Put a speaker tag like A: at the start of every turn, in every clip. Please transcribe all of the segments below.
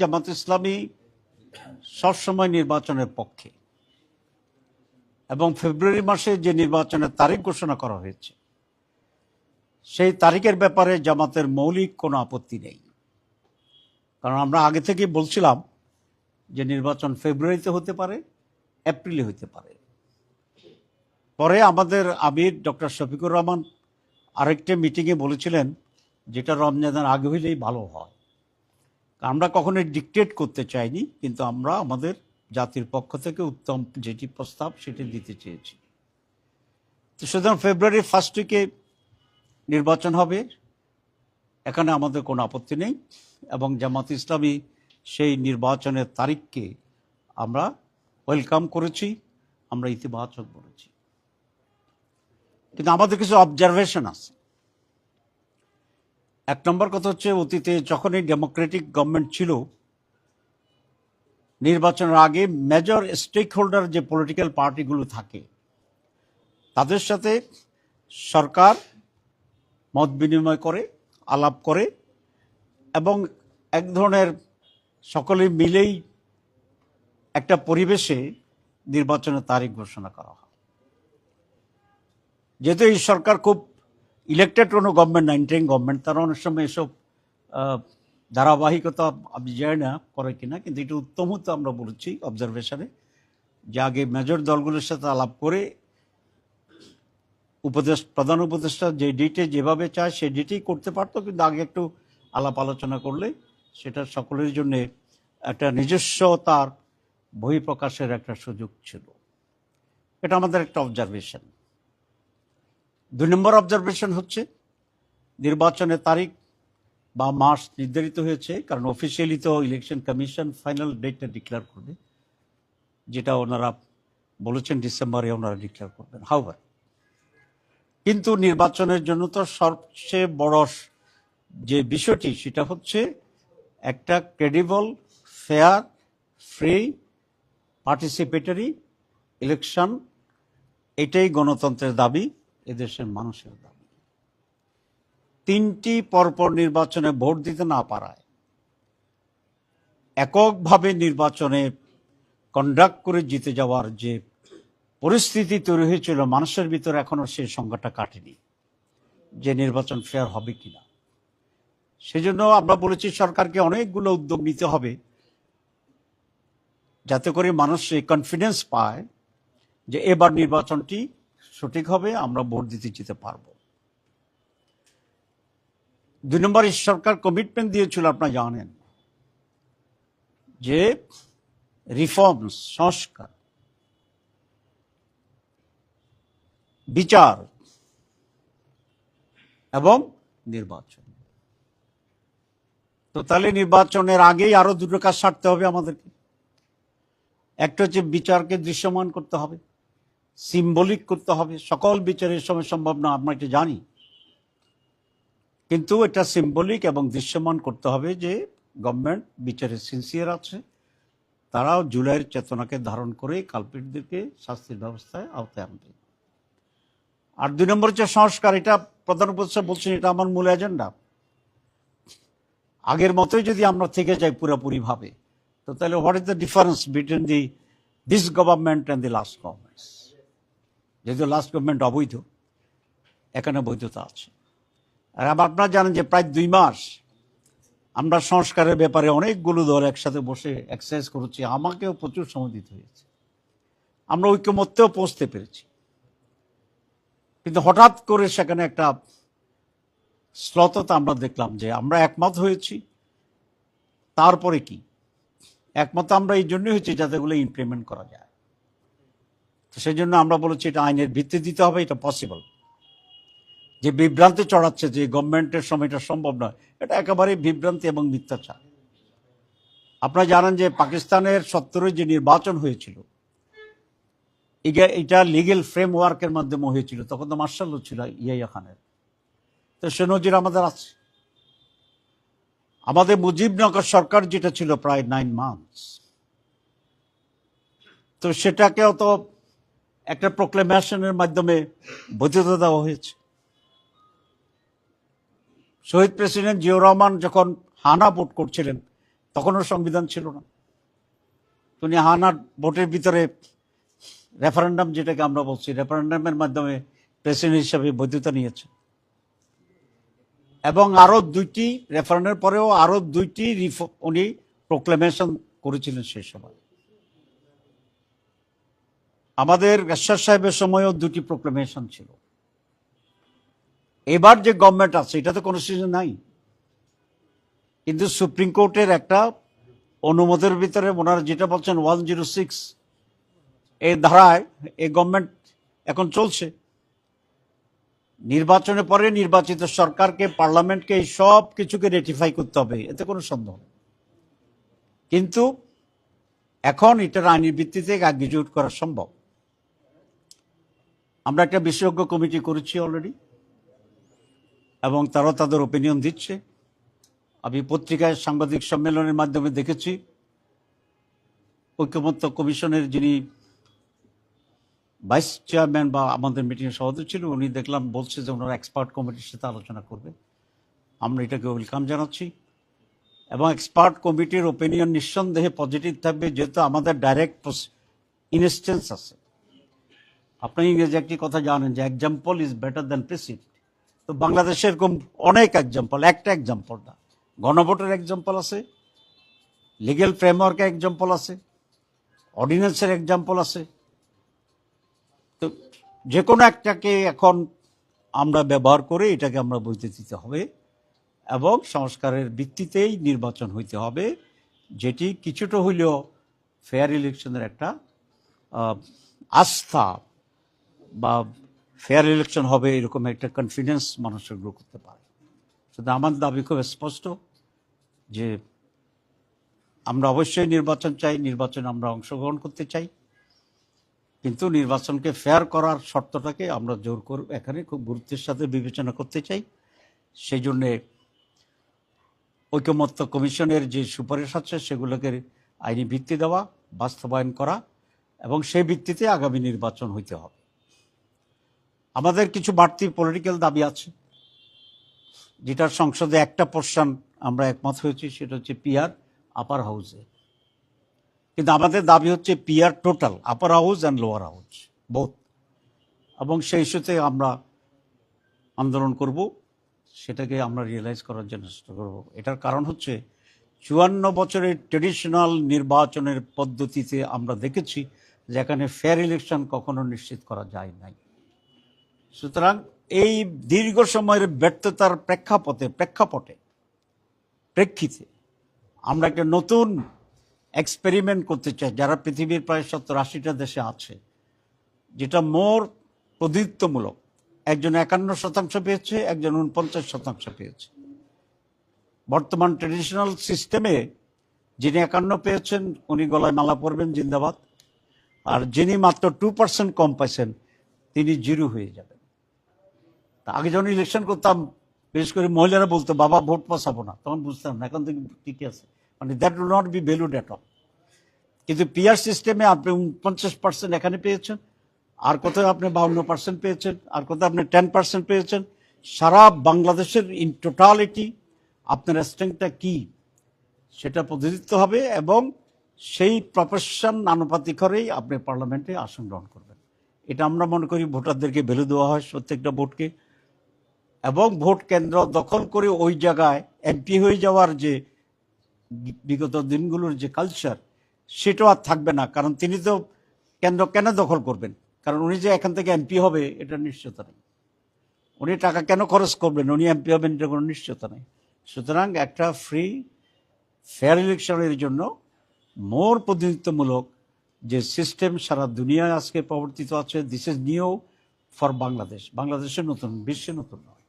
A: জামাত ইসলামী সবসময় নির্বাচনের পক্ষে। এবং ফেব্রুয়ারি মাসে যে নির্বাচনের তারিখ ঘোষণা করা হয়েছে, সেই তারিখের ব্যাপারে জামাতের মৌলিক কোনো আপত্তি নেই। কারণ আমরা আগে থেকেই বলছিলাম যে নির্বাচন ফেব্রুয়ারিতে হতে পারে, এপ্রিলে হতে পারে। পরে আমাদের আমির ডক্টর শফিকুর রহমান আরেকটি মিটিংয়ে বলেছিলেন, যেটা রমজানের আগে হইলেই ভালো হয়। আমরা কখনোই ডিকটেট করতে চাইনি, কিন্তু আমরা আমাদের জাতির পক্ষ থেকে উত্তম যেটি প্রস্তাব সেটি দিতে চেয়েছি। তো সুতরাং ফেব্রুয়ারি ফার্স্ট উইকে নির্বাচন হবে, এখানে আমাদের কোনো আপত্তি নেই এবং জামাত ইসলামী সেই নির্বাচনের তারিখকে আমরা ওয়েলকাম করেছি, আমরা ইতিবাচক বলেছি। কিন্তু আমাদের কিছু অবজারভেশন আছে। এক নম্বর কথা হচ্ছে অতীতে যখনই ডেমোক্রেটিক গভর্নমেন্ট ছিল, নির্বাচনের আগে মেজর স্টেক হোল্ডার যে পলিটিক্যাল পার্টিগুলো থাকে, তাদের সাথে সরকার মত বিনিময় করে, আলাপ করে এবং এক ধরনের সকলে মিলেই একটা পরিবেশে নির্বাচনের তারিখ ঘোষণা করা হয়। যেহেতু এই সরকার খুব ইলেকটেড কোনো গভর্নমেন্ট না ইন্টারিং গভর্নমেন্ট তারা অনেক সময় এসব ধারাবাহিকতা আমি জানি না, করে কিনা, কিন্তু এটা উত্তম হতো আমরা বলছি অবজারভেশনে যে আগে মেজর দলগুলোর সাথে আলাপ করে উপদেশ, প্রধান উপদেষ্টা যে ডিটে যেভাবে চায় সেই ডিটেই করতে পারতো, কিন্তু আগে একটু আলাপ আলোচনা করলে সেটা সকলের জন্য একটা নিজস্ব তার বহিঃপ্রকাশের একটা সুযোগ ছিল। এটা আমাদের একটা অবজারভেশন দুই নম্বর অবজারভেশন হচ্ছে, নির্বাচনের তারিখ বা মাস নির্ধারিত হয়েছে, কারণ অফিসিয়ালি তো ইলেকশন কমিশন ফাইনাল ডেটটা ডিক্লেয়ার করবে, যেটা ওনারা বলেছেন ডিসেম্বরে ওনারা ডিক্লেয়ার করবেন। হাউভার কিন্তু নির্বাচনের জন্য তো সবচেয়ে বড় যে বিষয়টি, সেটা হচ্ছে একটা credible fair free participatory election এটাই গণতন্ত্রের দাবি। এদেশের মানুষের দাবি। তিনটি পরপর নির্বাচনে ভোট দিতে না পারায় এককভাবে নির্বাচনে কন্ডাক্ট করে জিতে যাওয়ার যে পরিস্থিতি তৈরি হয়েছিল, মানুষের ভিতরে এখনও সেই সংখ্যাটা কাটেনি যে নির্বাচন ফেয়ার হবে কিনা। সেজন্য আমরা বলেছি, সরকারকে অনেকগুলো উদ্যোগ নিতে হবে যাতে করে মানুষ এই কনফিডেন্স পায় যে এবার নির্বাচনটি সঠিক হবে, আমরা ভোট দিতে যেতে পারব। দুই নম্বর সরকার কমিটমেন্ট দিয়েছিল, আপনারা জানেন, যে রিফর্মস সংস্কার, বিচার এবং নির্বাচন। তো তাহলে নির্বাচনের আগেই আরও দুটো কাজ সারতে হবে আমাদেরকে। একটা হচ্ছে বিচারকে দৃশ্যমান করতে হবে। সিম্বলিক করতে হবে। সকল বিচারের সময় সম্ভব না, আমরা এটা জানি। কিন্তু এটা সিম্বলিক এবং দৃশ্যমান করতে হবে যে গভর্নমেন্ট বিচারে সিনসিয়ার আছে। তারাও জুলাইয়ের চেতনাকে ধারণ করে কালপিটদেরকে শাস্তির ব্যবস্থায় আওতায় আনবে আর দুই নম্বর হচ্ছে সংস্কার। এটা প্রধান উপদেষ্টা বলছেন, এটা আমার মূল এজেন্ডা আগের মতোই যদি আমরা থেকে যাই পুরোপুরি ভাবে তো তাহলে what is the difference between the this government and the last governments যেহেতু লাস্ট গভর্নমেন্ট অবৈধ এখানে বৈধতা আছে। আর আপনারা জানেন যে প্রায় দুই মাস আমরা সংস্কারের ব্যাপারে অনেকগুলো দল একসাথে বসে এক্সারসাইজ করেছি, আমাকেও প্রচুর সময় দিতে হয়েছে। আমরা ঐক্যমত্যেও পৌঁছতে পেরেছি। কিন্তু হঠাৎ করে সেখানে একটা শ্লততা আমরা দেখলাম যে আমরা একমত হয়েছি, তারপরে কি? একমত আমরা এই জন্যই হয়েছি যাতে এগুলো ইমপ্লিমেন্ট করা যায়। তো সেই জন্য আমরা বলেছি এটা আইনের ভিত্তি দিতে হবে, এটা পসিবল যে বিভ্রান্তি চড়াচ্ছে, যে গভর্নমেন্টের সময় এটা সম্ভব নয়, এটা একেবারেই বিভ্রান্তি এবং মিথ্যাচার। আপনারা জানেন যে পাকিস্তানের সত্তরে যে নির্বাচন হয়েছিল এটা লিগেল ফ্রেমওয়ার্কের মাধ্যমে হয়েছিল, তখন তো মার্শাল ছিল ইয়াইয়া খানের। তো সে নজির আমাদের আছে। আমাদের মুজিবনগর সরকার যেটা ছিল প্রায় নাইন মান্থস তো সেটাকেও তো একটা প্রোক্লেমেশনের মাধ্যমে বৈধতা দেওয়া হয়েছে। শহীদ প্রেসিডেন্ট জিয়াউর রহমান যখন হানা ভোট করছিলেন তখনও সংবিধান ছিল না। উনি হানার ভোটের ভিতরে রেফারেন্ডাম যেটাকে আমরা বলছি রেফারেন্ডামের মাধ্যমে প্রেসিডেন্ট হিসাবে বৈধতা নিয়েছে। এবং আরও দুইটি রেফারেন্ডের পরেও আরও দুইটি উনি প্রোক্লেমেশন করেছিলেন সেই সময়। আমাদের এরশাদ সাহেবের সময়ও দুটি প্রোক্লেমেশন ছিল। এবার যে গভর্নমেন্ট আছে, এটা তো কোনো সিজন নাই। কিন্তু সুপ্রিম কোর্টের একটা অনুমোদের ভিতরে ওনারা যেটা বলছেন ওয়ান জিরো সিক্স এই ধারায় এই গভর্নমেন্ট এখন চলছে। নির্বাচনের পরে নির্বাচিত সরকারকে, পার্লামেন্টকে এই সব কিছুকে রেটিফাই করতে হবে, এতে কোনো সন্দেহ কিন্তু এখন এটার আইনের ভিত্তিতে এক্সিকিউট করা সম্ভব। আমরা একটা বিশেষজ্ঞ কমিটি করেছি অলরেডি এবং তারাও তাদের ওপিনিয়ন দিচ্ছে। আমি পত্রিকায় সাংবাদিক সম্মেলনের মাধ্যমে দেখেছি, ঐক্যমত্য কমিশনের যিনি ভাইস চেয়ারম্যান বা আমাদের মিটিংয়ের সভাপতি ছিল, উনি দেখলাম বলছে যে ওনারা এক্সপার্ট কমিটির সাথে আলোচনা করবে। আমরা এটাকে ওয়েলকাম জানাচ্ছি। এবং এক্সপার্ট কমিটির ওপিনিয়ন নিঃসন্দেহে পজিটিভ থাকবে, যেহেতু আমাদের ডাইরেক্ট ইনস্টেন্স আছে। আপনি ইংরেজি একটি কথা জানেন যে example is better than president তো বাংলাদেশে এরকম অনেক এক্সাম্পল একটা এক্সাম্পল না। গণভোটের এক্সাম্পল আছে লিগেল ফ্রেমওয়ার্কের এক্সাম্পল আছে অর্ডিন্যান্সের এক্সাম্পল আছে। তো যে কোনো একটাকে এখন আমরা ব্যবহার করে এটাকে আমরা বইতে দিতে হবে এবং সংস্কারের ভিত্তিতেই নির্বাচন হইতে হবে, যেটি কিছুটা হইলেও ফেয়ার ইলেকশনের একটা আস্থা বা ফেয়ার ইলেকশন হবে, এরকম একটা কনফিডেন্স মানুষের গ্রো করতে পারে। শুধু আমার দাবি খুব স্পষ্ট যে আমরা অবশ্যই নির্বাচন চাই, নির্বাচনে আমরা অংশগ্রহণ করতে চাই। কিন্তু নির্বাচনকে ফেয়ার করার শর্তটাকে আমরা জোর করব এখানে খুব গুরুত্বের সাথে বিবেচনা করতে চাই। সেই জন্যে ঐকমত্য কমিশনের যে সুপারিশ আছে, সেগুলোকে আইনি ভিত্তি দেওয়া, বাস্তবায়ন করা এবং সেই ভিত্তিতে আগামী নির্বাচন হইতে হবে। আমাদের কিছু বাড়তি পলিটিক্যাল দাবি আছে, যেটার সংসদে একটা পোর্শন আমরা একমত হয়েছি, সেটা হচ্ছে পিয়ার আপার হাউসে কিন্তু আমাদের দাবি হচ্ছে peer total upper house and lower house both এবং সেই ইস্যুতে আমরা আন্দোলন করব, সেটাকে আমরা রিয়েলাইজ করার জন্য চেষ্টা করব। এটার কারণ হচ্ছে, চুয়ান্ন বছরের ট্রেডিশনাল নির্বাচনের পদ্ধতিতে আমরা দেখেছি, যেখানে ফেয়ার ইলেকশন কখনো নিশ্চিত করা যায় নাই। সুতরাং এই দীর্ঘ সময়ের ব্যর্থতার প্রেক্ষাপটে প্রেক্ষাপটে, প্রেক্ষিতে আমরা একটা নতুন এক্সপেরিমেন্ট করতে চাই, যারা পৃথিবীর প্রায় সত্তর আশিটা দেশে আছে, যেটা মোর প্রদীপ্তমূলক। একজন একান্ন শতাংশ পেয়েছে, একজন উনপঞ্চাশ শতাংশ পেয়েছে। বর্তমান ট্রেডিশনাল সিস্টেমে যিনি একান্ন পেয়েছেন, উনি গলায় মালা পরবেন, জিন্দাবাদ। আর যিনি মাত্র টু পার্সেন্ট কম পাইছেন, তিনি জিরো হয়ে যাবেন। আগে যখন ইলেকশন করতাম, বিশেষ করে মহিলারা বলতো, বাবা, ভোট পাসাবো না। তখন বুঝতাম না, এখন থেকে ঠিকই আছে। মানে that will not be value at all কিন্তু পিআর সিস্টেমে আপনি পঞ্চাশ পার্সেন্ট এখানে পেয়েছেন, আর কোথাও আপনি বাউন্ন পার্সেন্ট পেয়েছেন, আর কোথাও আপনি টেন পার্সেন্ট পেয়েছেন। সারা বাংলাদেশের ইন টোটালিটি আপনার স্ট্রেংথটা কি? সেটা প্রতিনিধিত্ব হবে এবং সেই প্রফেশন আনুপাতিক করেই আপনি পার্লামেন্টে আসন গ্রহণ করবেন। এটা আমরা মনে করি ভোটারদেরকে ভ্যালু দেওয়া হয় প্রত্যেকটা ভোটকে। এবং ভোট কেন্দ্র দখল করে ওই জায়গায় এমপি হয়ে যাওয়ার যে বিগত দিনগুলোর যে কালচার সেটাও আর থাকবে না। কারণ তিনি তো কেন্দ্র কেন দখল করবেন? কারণ উনি যে এখান থেকে এমপি হবে, এটা নিশ্চয়তা নেই। উনি টাকা কেন খরচ করবেন? উনি এমপি হবেন, এটা কোনো নিশ্চয়তা নেই। সুতরাং একটা ফ্রি ফেয়ার ইলেকশনের জন্য মোর প্রতিনিধিত্বমূলক যে সিস্টেম সারা দুনিয়ায় আজকে প্রবর্তিত আছে this is new for Bangladesh বাংলাদেশের নতুন, বিশ্বে নতুন নয়।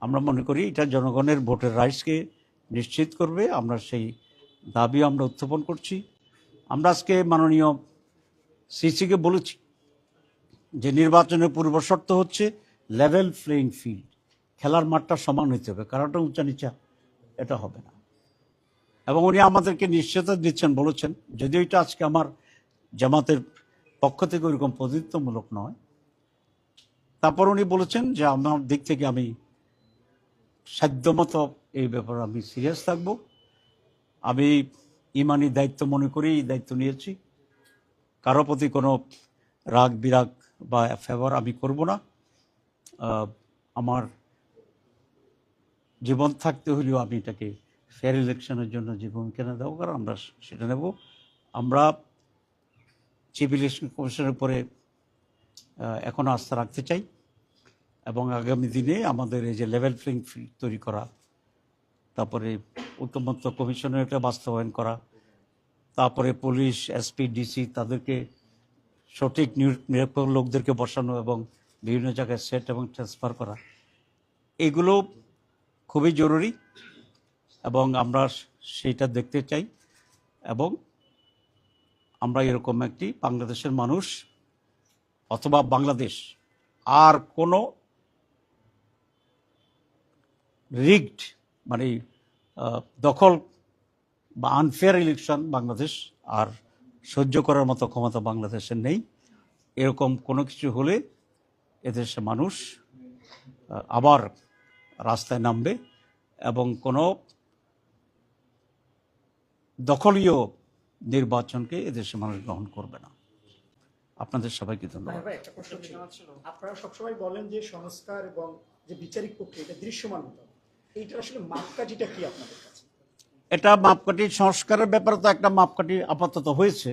A: আমরা মনে করি এটা জনগণের ভোটের রাইটসকে নিশ্চিত করবে। আমরা সেই দাবি আমরা উত্থাপন করছি। আমরা আজকে মাননীয় সিসিকে বলেছি যে নির্বাচনের পূর্ব শর্ত হচ্ছে লেভেল প্লেইং ফিল্ড খেলার মাঠটা সমান হইতে হবে কারোটা উঁচা নিচা এটা হবে না। এবং উনি আমাদেরকে নিশ্চয়তা দিচ্ছেন, বলেছেন, যদিও এটা আজকে আমার জামাতের পক্ষ থেকে ওইরকম প্রতিনিধিত্বমূলক নয়। তারপর উনি বলেছেন যে আমার দিক থেকে আমি সাধ্যমতো এই ব্যাপারে আমি সিরিয়াস থাকব। আমি ইমানি দায়িত্ব মনে করেই দায়িত্ব নিয়েছি। কারও প্রতি কোনো রাগ বিরাগ বা ফেভার আমি করব না। আমার জীবন থাকতে হলেও আমি এটাকে ফেয়ার ইলেকশনের জন্য যে ভূমিকা না দেবো কারণ আমরা সেটা নেব। আমরা চিফ ইলেকশন কমিশনের উপরে আহ, এখনও আস্থা রাখতে চাই। এবং আগামী দিনে আমাদের এই যে লেভেল প্লেইং ফিল্ড তৈরি করা, তারপরে উত্তমত্ব কমিশনের এটা বাস্তবায়ন করা, তারপরে পুলিশ এসপি ডিসি তাদেরকে সঠিক নির- নিরপেক্ষ লোকদেরকে বসানো এবং বিভিন্ন জায়গায় সেট এবং ট্রান্সফার করা, এগুলো খুবই জরুরি এবং আমরা সেইটা দেখতে চাই এবং আমরা এরকম একটি বাংলাদেশের মানুষ অথবা বাংলাদেশ আর কোনো রিগড মানে দখল বা আনফেয়ার ইলেকশন বাংলাদেশ আর সহ্য করার মতো ক্ষমতা বাংলাদেশের নেই। এরকম কোনো কিছু হলে এদেশে মানুষ আবার রাস্তায় নামবে এবং কোনো দখলীয় নির্বাচনকে এদেশে মানুষ গ্রহণ করবে না। আপনাদের সবাইকে ধন্যবাদ।
B: আপনারা সবসময় বলেন যে সংস্কার এবং যে বিচারিক প্রক্রিয়া, এটা দৃশ্যমান হতে
A: এটা মাপকাঠি সংস্কারের ব্যাপারে তো একটা মাপকাঠি আপাতত হয়েছে।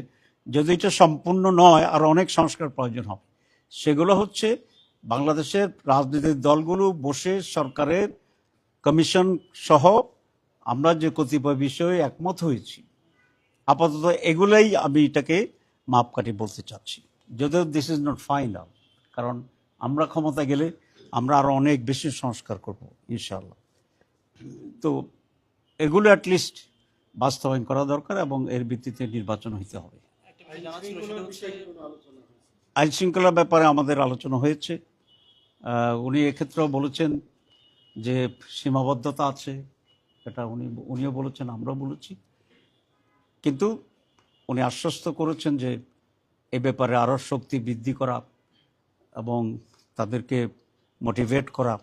A: যদি এটা সম্পূর্ণ নয়, আর অনেক সংস্কার প্রয়োজন হবে। সেগুলো হচ্ছে বাংলাদেশের রাজনৈতিক দলগুলো বসে সরকারের কমিশন সহ আমরা যে কতিপয় বিষয়ে একমত হয়েছি, আপাতত এগুলোই আমি এটাকে মাপকাঠি বলতে চাচ্ছি। যদিও দিস ইজ নট ফাইনাল কারণ আমরা ক্ষমতা গেলে আমরা আরও অনেক বেশি সংস্কার করব ইনশাল্লাহ তো এগুলো অ্যাটলিস্ট বাস্তবায়ন করা দরকার এবং এর ভিত্তিতে নির্বাচন হইতে হবে। আইন শৃঙ্খলার ব্যাপারে আমাদের আলোচনা হয়েছে। উনি এক্ষেত্রেও বলেছেন যে সীমাবদ্ধতা আছে, এটা উনি, উনিও বলেছেন, আমরাও বলেছি। কিন্তু উনি আশ্বস্ত করেছেন যে এ ব্যাপারে আরও শক্তি বৃদ্ধি করা এবং তাদেরকে মোটিভেট করা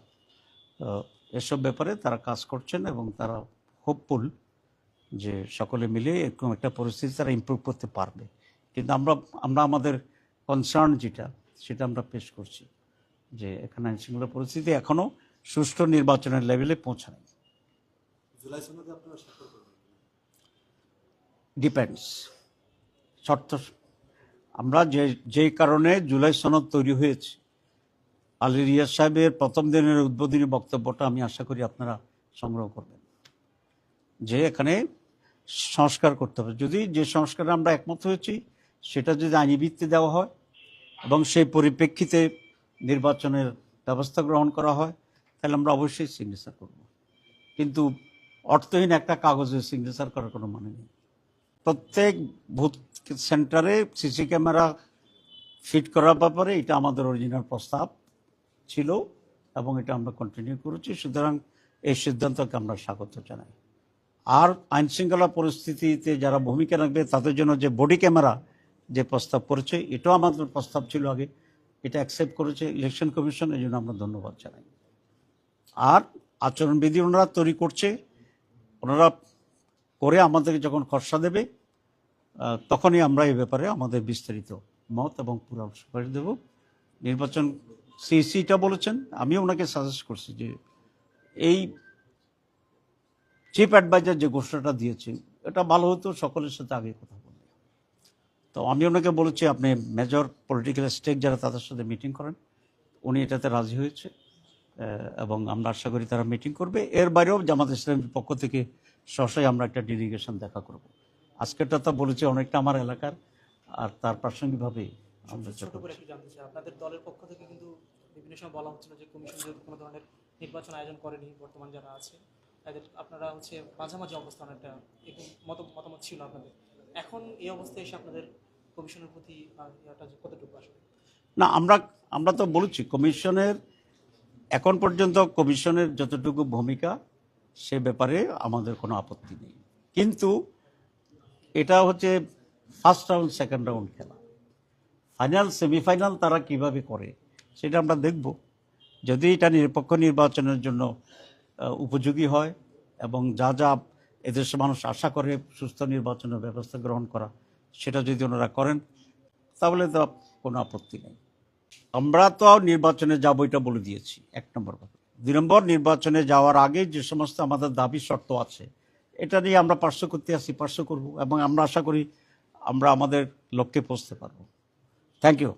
A: এসব ব্যাপারে তারা কাজ করছেন এবং তারা হোপফুল যে সকলে মিলে এরকম একটা পরিস্থিতি তারা ইমপ্রুভ করতে পারবে। কিন্তু আমরা আমরা আমাদের কনসার্ন যেটা সেটা আমরা পেশ করছি যে এখানে আইন শৃঙ্খলা পরিস্থিতি এখনও সুষ্ঠু নির্বাচনের লেভেলে পৌঁছায়নি। ডিপেন্ডস শর্ত আমরা যে যেই কারণে জুলাই সনদ তৈরি হয়েছে আলী রিয়াজ সাহেবের প্রথম দিনের উদ্বোধনী বক্তব্যটা আমি আশা করি আপনারা সংগ্রহ করবেন। যে এখানে সংস্কার করতে হবে। যদি যে সংস্কারে আমরা একমত হয়েছি, সেটা যদি আইনি ভিত্তি দেওয়া হয় এবং সেই পরিপ্রেক্ষিতে নির্বাচনের ব্যবস্থা গ্রহণ করা হয়, তাহলে আমরা অবশ্যই সিগনেচার করব। কিন্তু অর্থহীন একটা কাগজে সিগনেচার করার কোনো মানে নেই। প্রত্যেক ভূত সেন্টারে সিসি ক্যামেরা ফিট করার ব্যাপারে এটা আমাদের অরিজিনাল প্রস্তাব। ছিল এবং এটা আমরা কন্টিনিউ করেছি। সুতরাং এই সিদ্ধান্তকে আমরা স্বাগত জানাই। আর আইন শৃঙ্খলা পরিস্থিতিতে যারা ভূমিকা রাখবে, তাদের জন্য যে বডি ক্যামেরা যে প্রস্তাব করেছে, এটাও আমাদের প্রস্তাব ছিল আগে। এটা অ্যাকসেপ্ট করেছে ইলেকশন কমিশন এই জন্য আমরা ধন্যবাদ জানাই। আর আচরণবিধি ওনারা তৈরি করছে। ওনারা করে আমাদেরকে যখন খসড়া দেবে তখনই আমরা এই ব্যাপারে আমাদের বিস্তারিত মত এবং পুরো সুপারিশ দেব। নির্বাচন সিসিটা বলেছেন আমিও ওনাকে সাজেস্ট করছি যে এই চিফ অ্যাডভাইজার যে ঘোষণাটা দিয়েছে এটা ভালো হতো সকলের সাথে আগে কথা বললে তো আমি ওনাকে বলেছি আপনি মেজর পলিটিক্যাল স্টেক যারা তাদের সাথে মিটিং করেন উনি এটাতে রাজি হয়েছে এবং আমরা আশা করি তারা মিটিং করবে। এর বাইরেও জামাত ইসলামের পক্ষ থেকে সহসাই আমরা একটা ডেলিগেশন দেখা করব। আজকেরটা তো বলেছি অনেকটা আমার এলাকার আর তার প্রাসঙ্গিকভাবে আমরা
C: আপনাদের দলের পক্ষ থেকে কিন্তু বিভিন্ন সময় বলা হচ্ছিল যে কমিশন যেহেতু কোনো ধরনের নির্বাচন আয়োজন করেনি, বর্তমান যারা আছে, তাদের আপনারা হচ্ছে মাঝামাঝি অবস্থান একটা মত, মতামত ছিল আপনাদের। এখন এই অবস্থায় এসে আপনাদের কমিশনের প্রতি কতটুকু আসবে
A: না, আমরা আমরা তো বলেছি কমিশনের এখন পর্যন্ত কমিশনের যতটুকু ভূমিকা, সে ব্যাপারে আমাদের কোনো আপত্তি নেই। কিন্তু এটা হচ্ছে ফার্স্ট রাউন্ড সেকেন্ড রাউন্ড খেলা। ফাইনাল সেমিফাইনাল তারা কীভাবে করে সেটা আমরা দেখব। যদি এটা নিরপেক্ষ নির্বাচনের জন্য উপযোগী হয় এবং যা যা এদেশের মানুষ আশা করে সুস্থ নির্বাচনের ব্যবস্থা গ্রহণ করা, সেটা যদি ওনারা করেন, তাহলে তো কোনো আপত্তি নেই। আমরা তো নির্বাচনে যাব এটা বলে দিয়েছি, এক নম্বর কথা। দুই নম্বর, নির্বাচনে যাওয়ার আগে যে সমস্ত আমাদের দাবি শর্ত আছে, এটা নিয়ে আমরা পার্শ্ব করতে আসি, পার্শ্ব করব এবং আমরা আশা করি আমরা আমাদের লক্ষ্যে পৌঁছতে পারব। Thank you